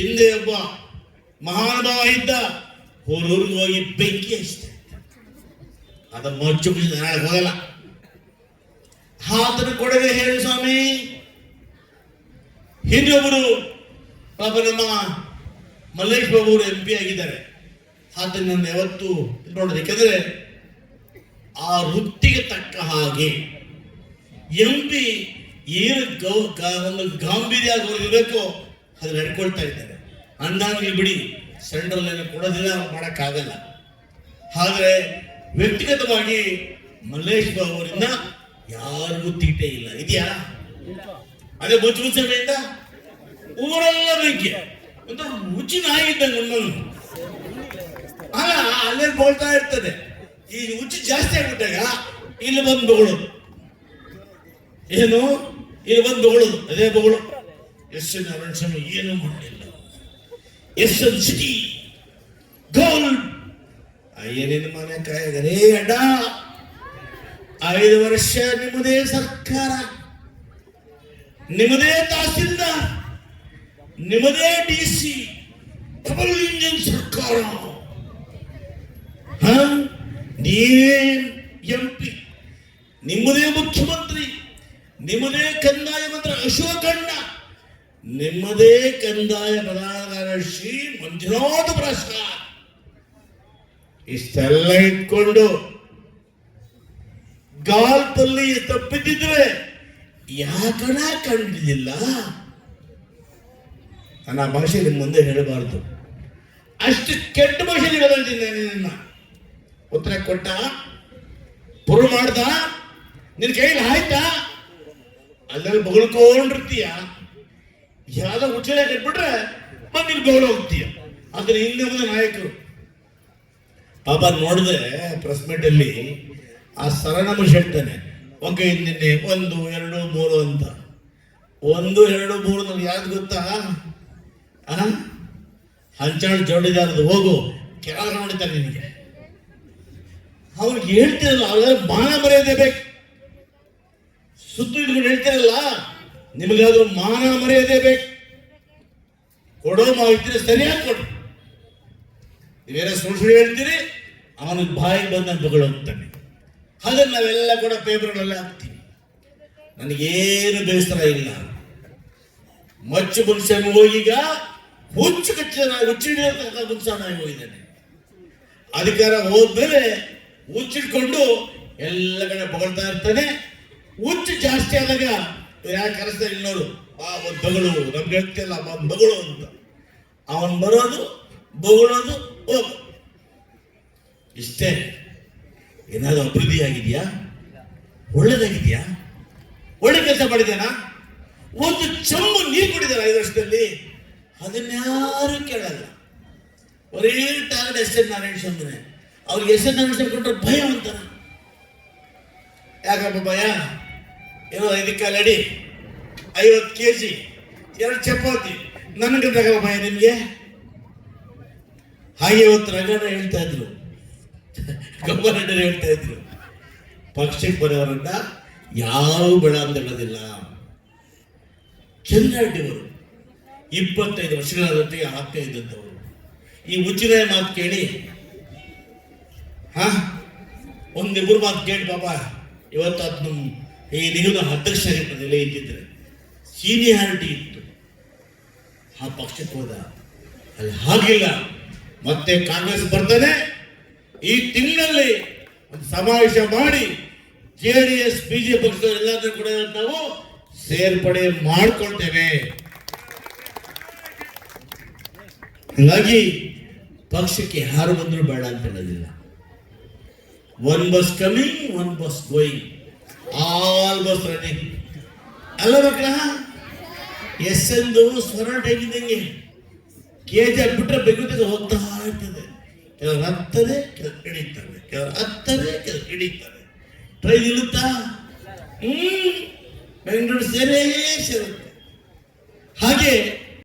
ಹಿಂದೆ ಒಬ್ಬ ಮಹಾನುಭಾವ ಇದ್ದ ಊರೂರಿಗೆ ಹೋಗಿ ಬೆಂಕಿ ಹಚ್ಚಿದೆ ಅದ ಮಚ್ಚು ಹೋಗಲ್ಲ. ಆತನ ಕೊಡವೆ ಹೇಳಿ ಸ್ವಾಮಿ. ಹಿಂದೊಬ್ಬರು ಪಾಪ ನಮ್ಮ ಮಲ್ಲೇಶ್ ಬಾಬು ಅವರು ಎಂ ಪಿ ಆಗಿದ್ದಾರೆ. ಆತನನ್ನು ಯಾವತ್ತು ನೋಡೋದು ಯಾಕಂದ್ರೆ ಆ ವೃತ್ತಿಗೆ ತಕ್ಕ ಹಾಗೆ ಎಂ ಪಿ ಏನು ಗೌ ಗಾ- ಒಂದು ಗಾಂಭೀರ್ಯ ಇರಬೇಕು ಅದು ನಡ್ಕೊಳ್ತಾ ಇದ್ದಾರೆ. ಅಂದಾಗ್ಲಿ ಬಿಡಿ, ಸೆಂಟ್ರಲ್ ಕೊಡೋದಿಲ್ಲ, ಮಾಡೋಕ್ಕಾಗಲ್ಲ. ಆದರೆ, ವ್ಯಕ್ತಿಗತವಾಗಿ ಮಲ್ಲೇಶ್ ಅವರಿಂದ ಯಾರಿಗೂ ತೀಟೆ ಇಲ್ಲ. ಇದೆಯಾ? ಅದೇ ಮುಚ್ಚು ಮುಚ್ಚಬೇಡ ಊರೆಲ್ಲ ಬೆಂಕಿ. ಒಂದು ಹುಚ್ಚಿನ ನಾಯಿ ಇದ್ದಂಗೆ ಅಲ್ಲ ಅಲ್ಲೇ ಬೋಳ್ತಾ ಇರ್ತದೆ. ಈ ಹುಚ್ಚು ಜಾಸ್ತಿ ಆಗ್ಬಿಟ್ಟಾಗ ಇಲ್ಲಿ ಬಂದು ಬೊಗಳೋದು. ಏನು? ಇಲ್ಲಿ ಬಂದು ಬೊಗಳೋದು. ಅದೇ ಬೊಗಳು. ಎಸ್ ಎನ್ ನಾರಾಯಣ ಏನೂ ಮಾಡಲಿಲ್ಲ ಎಸ್ ಎನ್ ಸಿಟಿ ಗೋಲ್ಡ್ ಏನೇನು ಮನೆ ಕಾಯಗರೇ ಅಡ್ಡ ಐದು ವರ್ಷ ನಿಮ್ಮದೇ ಸರ್ಕಾರ. ನಿಮ್ಮದೇ ತಹಸೀಲ್ದಾರ್. ನಿಮ್ಮದೇ ಡಿ ಸಿ. ಡಬಲ್ ಇಂಜಿನ್ ಸರ್ಕಾರ? ನೀವೇ ಎಂ ಪಿ. ನಿಮ್ಮದೇ ಮುಖ್ಯಮಂತ್ರಿ. ನಿಮ್ಮದೇ ಕಂದಾಯ ಮಂತ್ರಿ ಅಶೋಕಣ್ಣ ನಿಮ್ಮದೇ ಕಂದಾಯ ಪ್ರಧಾನ ಶ್ರೀ ಮಂಜುನಾಥ ಪ್ರಸಾದ್ ಇಷ್ಟೆಲ್ಲ ಇಟ್ಕೊಂಡು ಗಾಲ್ಪಲ್ಲಿ ತಪ್ಪಿದ್ದಿದ್ರೆ ಯಾಕಣ ಕಂಡಿದ್ದಿಲ್ಲ ನನ್ನ ಭಾಷೆ ನಿಮ್ಮ ಮುಂದೆ ಹೇಳಬಾರದು. ಅಷ್ಟು ಕೆಟ್ಟ ಭಾಷೆಯಲ್ಲಿ ಬದಲಿದ್ದೀನಿ ನಿನ್ನ. ಉತ್ತರ ಕೊಟ್ಟ? ಪುರು ಮಾಡ್ದ? ನಿನ್ ಕೈಲಿ ಆಯ್ತಾ? ಅಲ್ಲೆಲ್ಲ ಬಗಳ್ಕೊಂಡಿರ್ತೀಯ? ಯಾವ್ದೋ ಹುಚ್ಚಳೆ ಕಟ್ಬಿಟ್ರೆ ಮಣ್ಣಿನ ಬಗಳು ಹೋಗ್ತೀಯ. ಅಂದ್ರೆ ಹಿಂದೆ ಮುಂದೆ ನಾಯಕರು. ಪಾಪ ನೋಡಿದ್ರೆ ಪ್ರೆಸ್ ಮೀಟ್ ಅಲ್ಲಿ ಆ ಸರಣಮಶ ಹೇಳ್ತಾನೆ, ಓಕೆ, ನಿನ್ನೆ ಒಂದು, ಎರಡು, ಮೂರು ಅಂತ. ಒಂದು, ಎರಡು, ಮೂರು ನಮ್ಗೆ ಯಾವ್ದು ಗೊತ್ತಾ? ಹಂಚಾಳ್ ಜೋಡಿದಾರದು ಹೋಗು ಕೆಳಗೆ ನೋಡಿದ್ದಾರೆ ನಿನಗೆ. ಅವ್ರಿಗೆ ಹೇಳ್ತಿರಲ್ಲ, ಅವ್ರಿಗೆ ಮಾನ ಮರ್ಯಾದೆ ಬೇಕು. ಸುತ್ತು ಇಟ್ಕೊಂಡು ಹೇಳ್ತಿರಲ್ಲ. ನಿಮಗಾದ್ರೂ ಮಾನ ಮರ್ಯಾದೆ ಬೇಕು? ಕೊಡೋ ಮಾಹಿತಿ ಸರಿಯಾಗಿ ಕೊಡು. ನೀವೇನೋ ಸುಳ್ಳು ಹೇಳ್ತೀರಿ? ಅವನಿಗೆ ಬಾಯಿಗೆ ಬಂದ ಬಗಳು ಹೋಗ್ತಾನೆ ಅದನ್ನು ನಾವೆಲ್ಲ ಕೂಡ ಪೇಪರ್ಗಳಲ್ಲಿ ಹಾಕ್ತೀವಿ. ನನಗೇನು ಬೇಸರ ಇಲ್ಲ. ಮಚ್ಚು ಮನುಷ್ಯನ ಹೋಗೀಗ ಹುಚ್ಚು ಕಚ್ಚಿದ ಹುಚ್ಚು ಹಿಡಿಯೋತಕ್ಕ ಮುನ್ಸನಾಗಿ ಹೋಗಿದ್ದಾನೆ. ಅಧಿಕಾರ ಹೋದ್ಮೇಲೆ ಹುಚ್ಚಿಟ್ಕೊಂಡು ಎಲ್ಲ ಕಡೆ ಬಗಳ್ತಾ ಇರ್ತಾನೆ. ಹುಚ್ಚು ಜಾಸ್ತಿ ಆದಾಗ ಯಾಕೆ ಕರೆಸ್ತಾರೆ ನೋಡು ಬಾ ಒಂದು ಬಗಳು ನಮ್ಗೆ ಹೇಳ್ತಿಲ್ಲ ಬಗಳು ಅಂತ. ಅವನ್ ಬರೋದು, ಬಗಳೋದು, ಹೋಗು. ಇಷ್ಟೇ. ಏನಾದ್ರು ಅಭಿವೃದ್ಧಿ ಆಗಿದೆಯಾ? ಒಳ್ಳೇದಾಗಿದೆಯಾ? ಒಳ್ಳೆ ಕೆಲಸ ಮಾಡಿದ್ದೇನಾ ಒಂದು ಚಂಬು ನೀರು ಕುಡಿದಾರ ಐದು ವರ್ಷದಲ್ಲಿ. ಅದನ್ಯಾರು ಕೇಳಲ್ಲ. ಬರೀ ಟಾರ್ಗೆಟ್ ಎಸ್ ಎನ್ ನಾರಾಯಣ ಸ್ವಾಮಿನೇ ಅವ್ರಿಗೆ ಎಸ್ ಎನ್ ನಾರಾಯಣ ಸ್ವಾಮಿ ಕೊಟ್ಟರೆ ಭಯ ಅಂತಾರ ಯಾಕಪ್ಪ ಭಯ? ಏನೋ ಐದು ಕಾಲು ಐವತ್ತು ಕೆ ಜಿ ಎರಡು ಚಪಾತಿ. ನನಗೆ ತಗೋ ಭಯ ನಿಮಗೆ? ಹಾಗೆ ಇವತ್ತು ರಂಗಣ್ಣ ಹೇಳ್ತಾ ಇದ್ರು. ಗಬ್ಬರಣ್ಣರು ಹೇಳ್ತಾ ಇದ್ರು. ಪಕ್ಷಕ್ಕೆ ಬರೋರನ್ನ ಯಾವ ಬೆಳ ಅಂತ ಹೇಳೋದಿಲ್ಲ ಚಂದ್ರರೆಡ್ಡಿಯವರು ಇಪ್ಪತ್ತೈದು ವರ್ಷಗಳ ಜೊತೆಗೆ ಆಗ್ತಾ ಇದ್ದಂಥವರು ಈ ಉಚಿತ ಮಾತು ಕೇಳಿ. ಹಾ? ಒಂದಿಬ್ಬರು ಮಾತು ಕೇಳಿ ಪಾಪ. ಇವತ್ತು ಅದನ್ನು ಈ ನಿಗಮದ ಅಧ್ಯಕ್ಷ ಆಗಿರ್ತದೆ ಇದ್ದಿದ್ರೆ ಸೀನಿಯಾರಿಟಿ ಇತ್ತು. ಆ ಪಕ್ಷಕ್ಕೆ ಹೋದ. ಅಲ್ಲಿ ಹಾಗಿಲ್ಲ. ಮತ್ತೆ ಕಾಂಗ್ರೆಸ್ ಬರ್ತಾನೆ ಈ ತಿಂಗಳಲ್ಲಿ ಒಂದು ಸಮಾವೇಶ ಮಾಡಿ J D S BJP J ಎಲ್ಲಾದ್ರೂ ಕೂಡ ನಾವು ಸೇರ್ಪಡೆ ಮಾಡ್ಕೊಳ್ತೇವೆ ಹಾಗಾಗಿ ಪಕ್ಷಕ್ಕೆ ಯಾರು ಬಂದರೂ ಬೇಡ ಅಂತ ಹೇಳೋದಿಲ್ಲ. One bus coming one bus going already ಅಲ್ಲ ಮಕ್ಕಳ, ಎಸ್ ಎಂದು ಸ್ವರ ಟೈಮಿದ್ದಂಗೆ ಕೆ ಜಿ ಬಿಟ್ಟರೆ ಬೆಗುತ್ತಿಗೆ ಹೋಗ್ತಾ ಇರ್ತದೆ. ಕೆಲವರು ಹತ್ತದೆ, ಕೆಲವರು ಇಳಿತಾರೆ ಕೆಲವರು ಹತ್ತದೆ, ಕೆಲವರು ಇಳಿತಾರೆ ಟ್ರೈನ್ ಇರುತ್ತಾ ಹ್ಮ್, ಬೆಂಗಳೂರು ಸೇರೇ ಸೇರುತ್ತೆ. ಹಾಗೆ